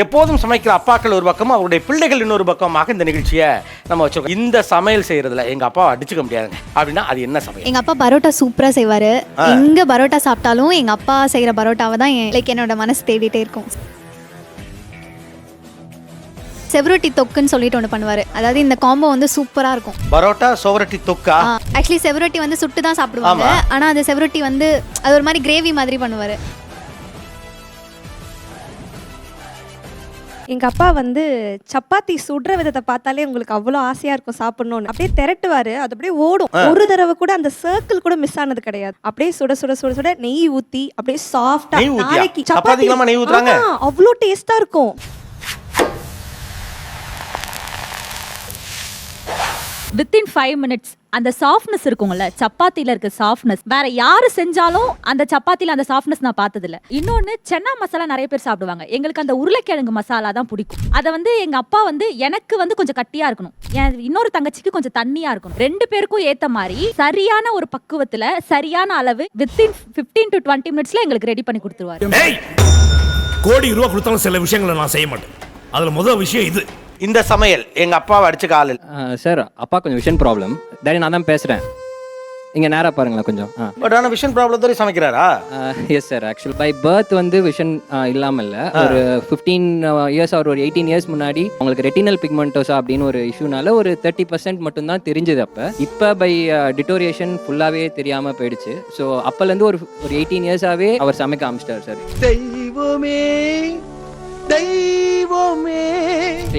எப்போதும் சமைக்கிற அப்பாக்கள் ஒரு பக்கம் அவருடைய பிள்ளைகள் இன்னொரு பக்கமாக இந்த நிகழ்ச்சியை நம்ம வச்சிருக்கோம் இந்த சமையல் செய்யறதுல எங்க அப்பா அடிச்சுக்க முடியாதுங்க. அப்படின்னா அது என்ன சமையல்? எங்க அப்பா பரோட்டா சூப்பரா செய்வாரு. எங்க பரோட்டா சாப்பிட்டாலும் எங்க அப்பா செய்யற பரோட்டாவை தான் லைக் என்னோட மனசு தேடிட்டே இருக்கும். செவரொட்டி தொக்குன்னு சொல்லிட்டு ஒன்று பண்ணுவாரு. அதாவது இந்த காம்போ வந்து சூப்பரா இருக்கும். பரோட்டா சோவரட்டி தொக்கா? ஆக்சுவலி செவரொட்டி வந்து சுட்டு தான் சாப்பிடுவாங்க. ஆமா. ஆனா அந்த செவரொட்டி வந்து அது ஒரு மாதிரி கிரேவி மாதிரி பண்ணுவாரு. எங்க அப்பா வந்து சப்பாத்தி சுடுற விதத்தை பார்த்தாலே உங்களுக்கு அவ்வளோ ஆசையா இருக்கும் சாப்பிடணும்னு. அப்படியே திரட்டுவாரு. அது அப்படியே ஓடும். ஒரு தடவை கூட அந்த சர்க்கிள் கூட மிஸ் ஆனது கிடையாது. அப்படியே சுட சுட சுட சுட நெய் ஊத்தி அப்படியே சாஃப்டா நெய் ஊத்தியா? நாளைக்கு சப்பாத்திக்கெல்லாமா நெய் ஊத்துறாங்க? ஆமா, அவ்வளோ டேஸ்டா இருக்கும். வித்தின் ஃபைவ் மினிட்ஸ் அந்த சாஃப்ட்னஸ் இருக்கும்ல சப்பாத்தில இருக்க சாஃப்ட்னஸ் வேற யாரு செஞ்சாலும் அந்த சப்பாத்தில அந்த சாஃப்ட்னஸ் நான் பார்த்ததில்ல. இன்னொன்னு சென்னா மசாலா நிறைய பேர் சாப்பிடுவாங்க. எங்களுக்கு அந்த உருளைக்கிழங்கு மசாலா தான் பிடிக்கும். அதை வந்து எங்க அப்பா வந்து எனக்கு வந்து கொஞ்சம் கட்டியா இருக்கணும். என் இன்னொரு தங்கச்சிக்கு கொஞ்சம் தண்ணியா இருக்கணும். ரெண்டு பேருக்கும் ஏத்த மாதிரி சரியான ஒரு பக்குவத்துல சரியான அளவு வித்தின் 15 டு டுவெண்ட்டி மினிட்ஸ்ல எங்களுக்கு ரெடி பண்ணி கொடுத்துருவாரு. கோடி ரூபா கொடுத்தாலும் சில விஷயங்களை நான் செய்ய மாட்டேன். அதுல முதல் விஷயம் இது. இந்த சமையல் எங்க அப்பாவை அடிச்சுக்க ஆள் இல்ல. சார் அப்பா கொஞ்சம் விஷன் ப்ராப்ளம் டேடி நான் தான் பேசுகிறேன் இங்கே நேராக பாருங்களேன் கொஞ்சம். ஆ. பட் ஆனா விஷன் ப்ராப்ளத்தோட சமைக்கிறாரா? Yes sir actual by birth வந்து விஷன் இல்லாமல் இல்லை ஒரு ஃபிஃப்டீன் இயர்ஸ் ஒரு ஒரு எயிட்டீன் இயர்ஸ் முன்னாடி உங்களுக்கு ரெட்டினல் பிக்மெண்டோசா அப்படின்னு ஒரு இஷ்யூனால ஒரு தேர்ட்டி பர்சன்ட் மட்டும்தான் தெரிஞ்சது அப்போ. இப்போ பை டிட்டோரியேஷன் ஃபுல்லாகவே தெரியாமல் போயிடுச்சு. ஸோ அப்போலேருந்து ஒரு ஒரு எயிட்டீன் இயர்ஸாகவே அவர் சமைக்க ஆரம்பிச்சிட்டார் சார் தெய்வமே தெய்வமே.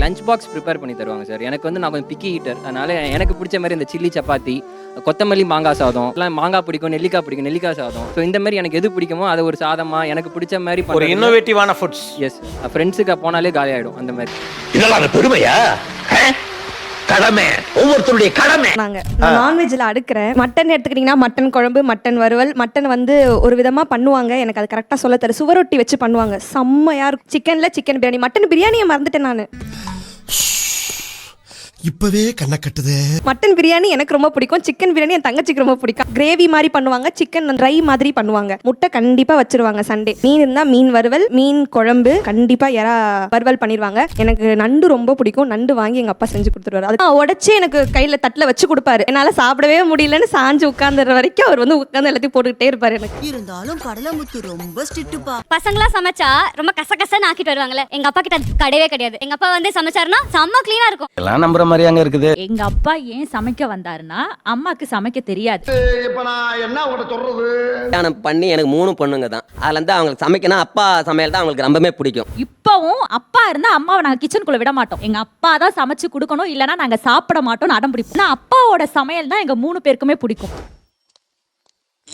லஞ்ச் பாக்ஸ் ப்ரிப்பேர் பண்ணி தருவாங்க சார் எனக்கு வந்து நான் கொஞ்சம் பிக்கி ஈட்டர் அதனால எனக்கு பிடிச்ச மாதிரி இந்த சில்லி சப்பாத்தி கொத்தமல்லி மாங்காய் சாதம் எல்லாம் மாங்காய் பிடிக்கும் நெல்லிக்காய் பிடிக்கும் நெல்லிக்காய் சாதம். ஸோ இந்த மாதிரி எனக்கு எது பிடிக்குமோ அதை ஒரு சாதமா எனக்கு பிடிச்ச மாதிரி ஒரு இன்னோவேட்டிவான ஃபுட்ஸ் எஸ் ஃப்ரெண்ட்ஸுக்கு போனாலே காலி ஆயிடும் அந்த மாதிரி. இதெல்லாம் பெருமையா? கடமை. ஒவ்வொருத்தருடைய கடமை. நாங்க நான் நான்வெஜ்ல அடுக்கிறேன். மட்டன் எடுத்துக்கிட்டீங்கன்னா மட்டன் குழம்பு மட்டன் வறுவல் மட்டன் வந்து ஒரு விதமா பண்ணுவாங்க. எனக்கு அது கரெக்டா சொல்ல தெரியல. சுவரொட்டி வச்சு பண்ணுவாங்க. செம்மையா இருக்கும். சிக்கன்ல சிக்கன் பிரியாணி. மட்டன் பிரியாணியை மறந்துட்டேன் நான். இப்பவே கண்ணை கட்டுதே. மட்டன் பிரியாணி எனக்கு ரொம்ப பிடிக்கும். சிக்கன் பிரியாணி என் தங்கச்சிக்கு ரொம்ப பிடிக்கும். கிரேவி மாதிரி பண்ணுவாங்க. சிக்கன் ட்ரை மாதிரி பண்ணுவாங்க. முட்டை கண்டிப்பா வச்சிருவாங்க சண்டே மீன் இருந்தா மீன் வறுவல் மீன் குழம்பு கண்டிப்பா எறா வறுவல் பண்ணிடுவாங்க. எனக்கு நண்டு ரொம்ப பிடிக்கும். நண்டு வாங்கி எங்க அப்பா செஞ்சு கொடுத்துருவாரு. அது உடச்சி எனக்கு கையில தட்டுல வச்சு கொடுப்பாரு. என்னால சாப்பிடவே முடியலன்னு சாஞ்சு உட்கார்ந்துற வரைக்கும் அவர் வந்து உட்கார்ந்து எல்லாத்தையும் போட்டுக்கிட்டே இருப்பாரு எனக்கு. இருந்தாலும் கடலமுத்து ரொம்ப ஸ்ட்ரிக்ட்டுப்பா பசங்களாம் சமைச்சா ரொம்ப கசகசன்னு ஆக்கிட்டு வருவாங்கல்ல. எங்க அப்பா கிட்ட அது கிடையவே கிடையாது. எங்க அப்பா வந்து சமைச்சாருன்னா செம்ம கிளீனா இருக்கும். எல்லாம் நம்புற மாதிரி அங்க இருக்குது. எங்க அப்பா ஏன் சமைக்க வந்தாருன்னா அம்மாக்கு சமைக்க தெரியாது. இப்ப நான் என்ன உங்கள்ட்ட சொல்றது? கல்யாணம் பண்ணி எனக்கு மூணு பொண்ணுங்க தான். அதுல இருந்து அவங்களுக்கு சமைக்கணும் அப்பா சமையல் தான் அவங்களுக்கு ரொம்பவே பிடிக்கும். இப்பவும் அப்பா இருந்தா அம்மாவை நாங்க கிச்சனுக்குள்ள விட மாட்டோம். எங்க அப்பா தான் சமைச்சு கொடுக்கணும் இல்லனா நாங்க சாப்பிட மாட்டோம்னு அடம் பிடிப்போம். ஆனா அப்பாவோட சமையல் தான் எங்க மூணு பேருக்குமே பிடிக்கும்.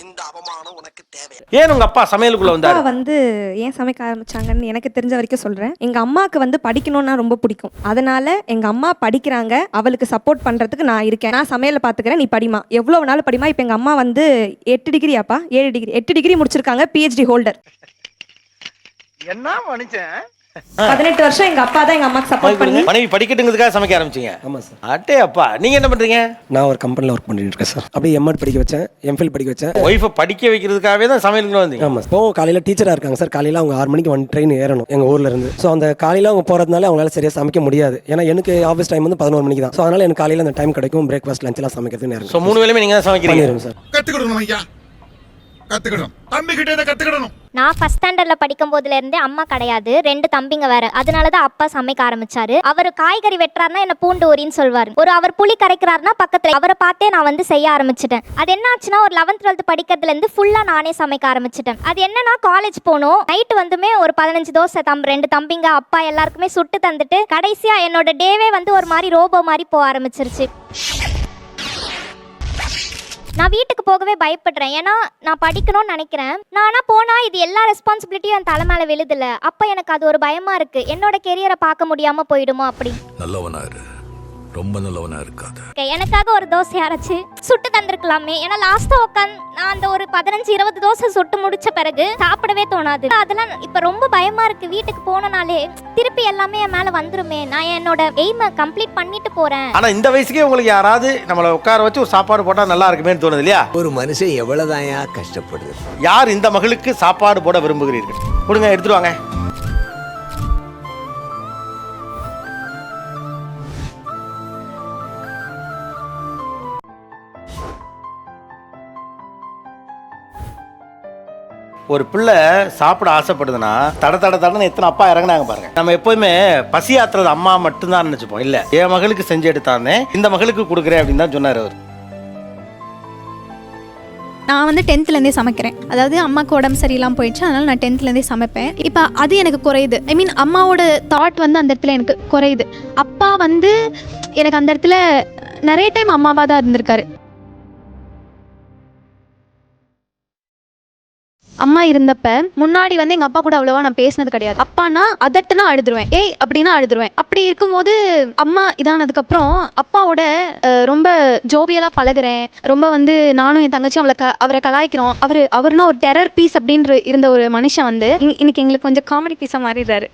இந்த அவமானம் உனக்கு தேவை. ஏன் உங்க அப்பா சமையலுக்குள்ள அப்பா வந்தாரு? வந்து ஏன் சமைக்க ஆரம்பிச்சாங்கன்னு எனக்கு தெரிஞ்ச வரைக்கும் சொல்றேன். எங்க அம்மாவுக்கு வந்து படிக்கணும்னா ரொம்ப பிடிக்கும். அதனால எங்க அம்மா படிக்கிறாங்க. அவளுக்கு சப்போர்ட் பண்றதுக்கு நான் இருக்கேன். நான் சமையல பாத்துக்கிறேன் நீ படிமா எவ்வளவு நாள் படிமா இப்போ எங்க அம்மா வந்து எட்டு டிகிரியாப்பா ஏழு டிகிரி எட்டு டிகிரி முடிச்சிருக்காங்க. பிஹெச்டி ஹோல்டர் என்ன மனுஷன்? பதினெட்டு வருஷம் எங்க அப்பா தான் எங்க அம்மாக்கு சப்போர்ட் பண்ணி. மனைவி படிக்கட்டுங்கிறதுக்காக சமைக்க ஆரம்பிச்சீங்க. ஆமா சார். அட்டே அப்பா நீங்க என்ன பண்றீங்க? நான் ஒரு கம்பெனியில் ஒர்க் பண்ணிட்டு இருக்கேன் சார். அப்படியே எம்எட் படிக்க வச்சேன் எம்ஃபில் படிக்க வச்சேன். ஒய்ஃபை படிக்க வைக்கிறதுக்காகவே தான் சமையலுக்குள்ள வந்தீங்க. ஆமாம் இப்போ காலையில் டீச்சராக இருக்காங்க சார். காலையில் அவங்க ஆறு மணிக்கு ஒன் ட்ரெயின் ஏறணும் எங்கள் ஊரில் இருந்து. ஸோ அந்த காலையில் அவங்க போகிறதுனால அவங்களால சரியாக சமைக்க முடியாது. ஏன்னா எனக்கு ஆஃபீஸ் டைம் வந்து பதினோரு மணிக்கு தான். ஸோ அதனால் எனக்கு காலையில் அந்த டைம் கிடைக்கும். பிரேக்ஃபாஸ்ட் லஞ்செல்லாம் சமைக்கிறதுக்கு நேரம் ஸோ மூணு வேலையுமே நீங்க தான் சமைக்கிறீங்க. சார். கத்துக்கிடணும் ஐயா. கத்துக்கணும் தம்பி கிட்ட இதை கத்துக்கணும் நான் ஃபர்ஸ்ட் ஸ்டாண்டர்ட்ல படிக்கும் போதுல இருந்தே அம்மா கிடையாது. ரெண்டு தம்பிங்க வேற. அதனாலதான் அப்பா சமைக்க ஆரம்பிச்சாரு. அவர் காய்கறி வெட்டுறாருன்னா என்ன பூண்டு ஊரின்னு சொல்வாரு. ஒரு அவர் புளி கரைக்கிறாருன்னா பக்கத்துல அவரை பார்த்தே நான் வந்து செய்ய ஆரம்பிச்சிட்டேன். அது என்ன ஆச்சுன்னா ஒரு லெவன்த் டுவெல்த் படிக்கிறதுல இருந்து ஃபுல்லா நானே சமைக்க ஆரம்பிச்சிட்டேன். அது என்னன்னா காலேஜ் போனோம். நைட்டு வந்துமே ஒரு பதினஞ்சு தோசை தம்பி ரெண்டு தம்பிங்க அப்பா எல்லாருக்குமே சுட்டு தந்துட்டு கடைசியா என்னோட டேவே வந்து ஒரு மாதிரி ரோபோ மாதிரி போக ஆரம்பிச்சிருச்சு. நான் வீட்டுக்கு போகவே பயப்படுறேன். ஏன்னா நான் படிக்கணும்னு நினைக்கிறேன். நான் ஆனால் போனால் இது எல்லா ரெஸ்பான்சிபிலிட்டியும் என் தலை மேலே விழுதுல. அப்போ எனக்கு அது ஒரு பயமாக இருக்குது என்னோட கெரியரை பார்க்க முடியாமல் போயிடுமோ அப்படி. நல்லவனா இரு. ரொம்ப நல்லவனா இருக்காத. எனக்காக ஒரு தோசை அரைச்சு சுட்டு தந்திருக்கலாமே. ஏன்னா லாஸ்டா உட்காந்து நான் அந்த ஒரு பதினஞ்சு இருபது தோசை சுட்டு முடிச்ச பிறகு சாப்பிடவே தோணாது. அதெல்லாம் இப்ப ரொம்ப பயமா இருக்கு. வீட்டுக்கு போனனாலே திருப்பி எல்லாமே என் மேல வந்துருமே. நான் என்னோட எய்மை கம்ப்ளீட் பண்ணிட்டு போறேன். ஆனா இந்த வயசுக்கே உங்களுக்கு யாராவது நம்மளை உட்கார வச்சு ஒரு சாப்பாடு போட்டா நல்லா இருக்குமேன்னு தோணுது இல்லையா? ஒரு மனுஷன் எவ்வளவுதான் கஷ்டப்படுது. யார் இந்த மகளுக்கு சாப்பாடு போட விரும்புகிறீர்கள்? கொடுங்க எடுத்துட்டு வாங்க. ஒரு பிள்ளை சாப்பிட ஆசைப்படுதுன்னா தட தட தடன்னு எத்தனை அப்பா இறங்குனாங்க பாருங்க. நம்ம எப்போதுமே பசி ஆத்துறது அம்மா மட்டும்தான் நினைச்சுப்போம். இல்ல என் மகளுக்கு செஞ்சு எடுத்தானே இந்த மகளுக்கு கொடுக்குறேன் அப்படின்னு தான் சொன்னார் அவர். நான் வந்து டென்த்லேருந்தே சமைக்கிறேன். அதாவது அம்மாவுக்கு உடம்பு சரியில்லாமல் போயிடுச்சு அதனால நான் டென்த்லேருந்தே சமைப்பேன். இப்போ அது எனக்கு குறையுது. ஐ மீன் அம்மாவோட தாட் வந்து அந்த இடத்துல எனக்கு குறையுது. அப்பா வந்து எனக்கு அந்த இடத்துல நிறைய டைம் அம்மாவாக தான் இருந்திருக்காரு. அம்மா இருந்தப்ப முன்னாடி வந்து எங்க அப்பா கூட அவ்வளவா நான் பேசினது கிடையாது. அப்பானா அதட்டுனா அழுதுருவேன். ஏய் அப்படின்னா அழுதுருவேன். அப்படி இருக்கும்போது அம்மா இதானதுக்கு அப்புறம் அப்பாவோட ரொம்ப ஜோவியலா பழகுறேன். ரொம்ப வந்து நானும் என் தங்கச்சியும் அவளை க- அவரை கலாய்க்கிறோம். அவரு அவருன்னா ஒரு டெரர் பீஸ் அப்படின்ற இருந்த ஒரு மனுஷன் வந்து இன்னைக்கு எங்களுக்கு கொஞ்சம் காமெடி பீஸா மாறிடுறாரு.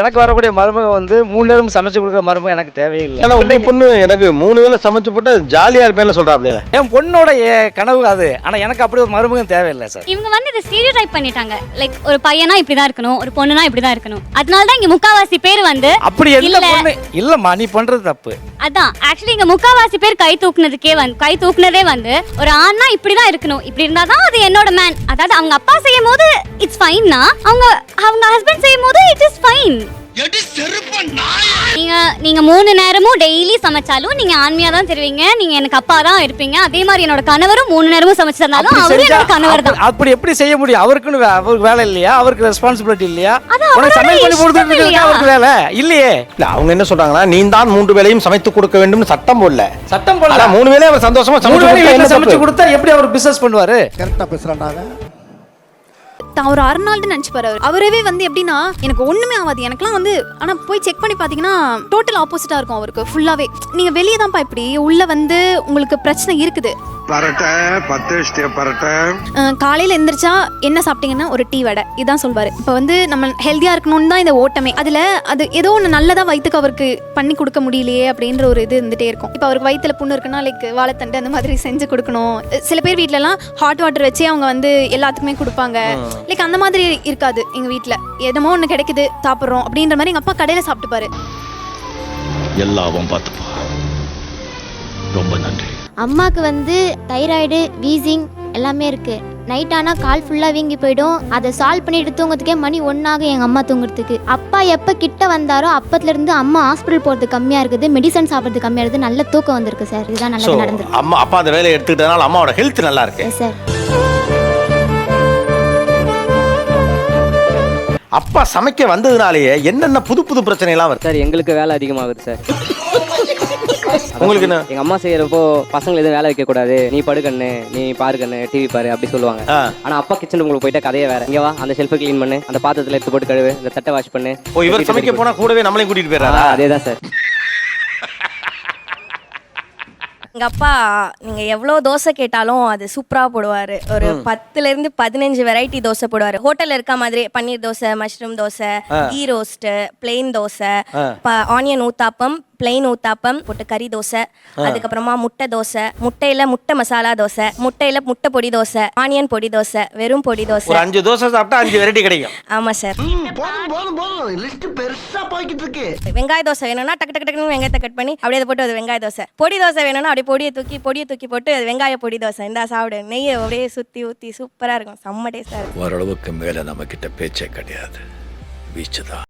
எனக்கு வரக்கூடிய மருமக வந்து மூணு நேரம் சமைச்சு கொடுக்குற மருமக எனக்கு தேவையில்லை. ஏன்னா பொண்ணு எனக்கு மூணு வேளை சமைச்சு போட்டு ஜாலியா இருப்பேன்னு சொல்றாப்லையே என் பொண்ணோட கனவு அது. ஆனா எனக்கு அப்படி ஒரு மருமகன் தேவையில்லை சார். இவங்க வந்து இதை ஸ்டீரியோ டைப் பண்ணிட்டாங்க. லைக் ஒரு பையனா இப்படி தான் இருக்கணும் ஒரு பொண்ணுனா இப்படி தான் இருக்கணும். அதனால தான் இங்க முக்காவாசி பேர் வந்து அப்படி இல்ல. பொண்ணு? இல்லம்மா நீ பண்றது தப்பு. அதான் ஆக்சுவலி இங்க முக்காவாசி பேர் கை தூக்குனதுக்கே வந்து கை தூக்குனதே வந்து ஒரு ஆண்னா இப்படி தான் இருக்கணும். இப்படி இருந்தா தான் அது என்னோட மேன் அதாவது அவங்க அப்பா செய்யும் போது இட்ஸ் ஃபைன்னா அவங்க அவங்க ஹஸ்பண்ட் செய்யும் போது இட் இஸ் ஃபைன் நீங்க நீங்க மூணு நேரமும் டெய்லி சமைச்சாலும் நீங்க ஆண்மையா தான் தருவீங்க. நீங்க எனக்கு அப்பா தான் இருப்பீங்க. அதே மாதிரி என்னோட கணவரும் மூணு நேரமும் சமைச்சு தந்தாலும் அவரும் என்னோட கணவர் தான். அப்படி- எப்படி செய்ய முடியும்? அவருக்குன்னு அவருக்கு வேலை இல்லையா? அவருக்கு ரெஸ்பான்சிபிலிட்டி இல்லையா? உனக்கு சமையல் பண்ணி கொடுத்துட்டு இல்லையா? அவருக்கு வேலை இல்லையே. இல்ல அவங்க என்ன சொல்றாங்கன்னா நீ தான் மூன்று வேளையும் சமைத்து கொடுக்க வேண்டும் சட்டம் போடல. சட்டம் போடல. மூணு வேளையும் அவர் சந்தோஷமா சமைச்சு கொடுத்தா எப்படி அவர் பிசினஸ் பண்ணுவாரு? கரெக்டா பேசுறான்டாங்க தான் ஒரு அர்னால்டு நினச்சி பாரு அவரவே வந்து எப்படின்னா எனக்கு ஒன்றுமே ஆகாது. எனக்குலாம் வந்து ஆனால் போய் செக் பண்ணி பார்த்தீங்கன்னா டோட்டல் ஆப்போசிட்டாக இருக்கும் அவருக்கு ஃபுல்லாகவே நீங்கள் வெளியே தான்ப்பா இப்படி உள்ளே வந்து உங்களுக்கு பிரச்சனை இருக்குது. பரட்ட பத்து விஷயம் பரட்ட. காலையில் எந்திரிச்சா என்ன சாப்பிட்டீங்கன்னா ஒரு டீ வடை. இதான் சொல்வார். இப்போ வந்து நம்ம ஹெல்த்தியாக இருக்கணும்னு தான் இந்த ஓட்டமே. அதில் அது ஏதோ ஒன்று நல்லதாக வயிற்றுக்கு அவருக்கு பண்ணி கொடுக்க முடியலையே அப்படின்ற ஒரு இது இருந்துகிட்டே இருக்கும். இப்போ அவருக்கு வயிற்றுல புண்ணு இருக்குன்னா லைக் வாழைத்தண்டு அந்த மாதிரி செஞ்சு கொடுக்கணும். சில பேர் வீட்டிலலாம் ஹாட் வாட்டர் வச்சே அவங்க வந்து எல்லாத்துக்குமே கொடுப்பாங்க. லைக் அந்த மாதிரி இருக்காது எங்கள் வீட்டில் என்னமோ ஒன்று கிடைக்குது சாப்பிட்றோம் அப்படின்ற மாதிரி எங்கள் அப்பா கடையில் சாப்பிட்டுப்பாரு. எல்லாவும் பார்த்துப்பா. நன்றி அம்மாக்கு வந்து தைராய்டு வீசிங் எல்லாமே இருக்கு. நைட் ஆனால் கால் ஃபுல்லாக வீங்கி போயிடும். அதை சால்வ் பண்ணிட்டு தூங்குறதுக்கே மணி ஒன்றாகும் எங்கள் அம்மா தூங்குறதுக்கு. அப்பா எப்போ கிட்ட வந்தாரோ அப்பத்துலேருந்து அம்மா ஹாஸ்பிட்டல் போகிறது கம்மியாக இருக்குது. மெடிசன் சாப்பிட்றது கம்மியாக இருக்குது. நல்ல தூக்கம் வந்திருக்கு சார் இதுதான் So, நல்லது நடந்திருக்கு. அம்மா அப்பா அந்த வேலையை எடுத்துக்கிட்டதுனால அம்மாவோட ஹெல்த் நல்லா இருக்கு. சார் அப்பா சமைக்க வந்ததுனாலேயே என்னென்ன புது புது பிரச்சனை எல்லாம் வருது? சார் எங்களுக்கு வேலை அதிகமாகுது சார் உங்களுக்கு என்ன? எங்க அம்மா செய்யறப்போ பசங்களை எதுவும் வேலை வைக்க கூடாது. நீ படுக்கண்ணு நீ பாரு கண்ணு டிவி பாரு அப்படி சொல்லுவாங்க. ஆ. ஆனா அப்பா கிச்சன் உங்களுக்கு போயிட்டா கதையே வேற. இங்க வா அந்த ஷெல்ஃபை க்ளீன் பண்ணு அந்த பாத்திரத்துல எடுத்து போட்டு கழுவு இந்த தட்டை வாஷ் பண்ணு. ஓ இவர் சமைக்க போனா கூடவே நம்மளையும் கூட்டிட்டு போயிடுறாரா? அதேதான் சார். எங்க அப்பா நீங்க எவ்வளவு தோசை கேட்டாலும் அது சூப்பரா போடுவாரு. ஒரு பத்துல இருந்து பதினஞ்சு வெரைட்டி தோசை போடுவாரு. ஹோட்டல்ல இருக்க மாதிரி paneer dosa mushroom dosa ghee roast plain dosa onion uttapam plain uttapam போட்டு கறி தோசை அதுக்கப்புறமா முட்டை தோசை முட்டையில முட்டை மசாலா தோசை முட்டையில முட்டை பொடி தோசை ஆனியன் பொடி தோசை வெறும் பொடி ஒரு தோசை அஞ்சு தோசை சாப்பிட்டா அஞ்சு வெரைட்டி கிடைக்கும். ஆமா சார் வெங்காய தோசை வேணும்னா டக்கு டக்கு டக்குன்னு வெங்காயத்தை கட் பண்ணி அப்படியே அதை போட்டு அது வெங்காய தோசை. பொடி தோசை வேணும்னா அப்படியே பொடியை தூக்கி பொடியை தூக்கி போட்டு அது வெங்காய பொடி தோசை. இந்த சாப்பிடு. நெய்யை அப்படியே சுத்தி ஊத்தி சூப்பரா இருக்கும். செம்ம டேஸ்டா இருக்கும். ஓரளவுக்கு மேல நம்ம கிட்ட பேச்சே கிடையாது. வீச்சுதான்.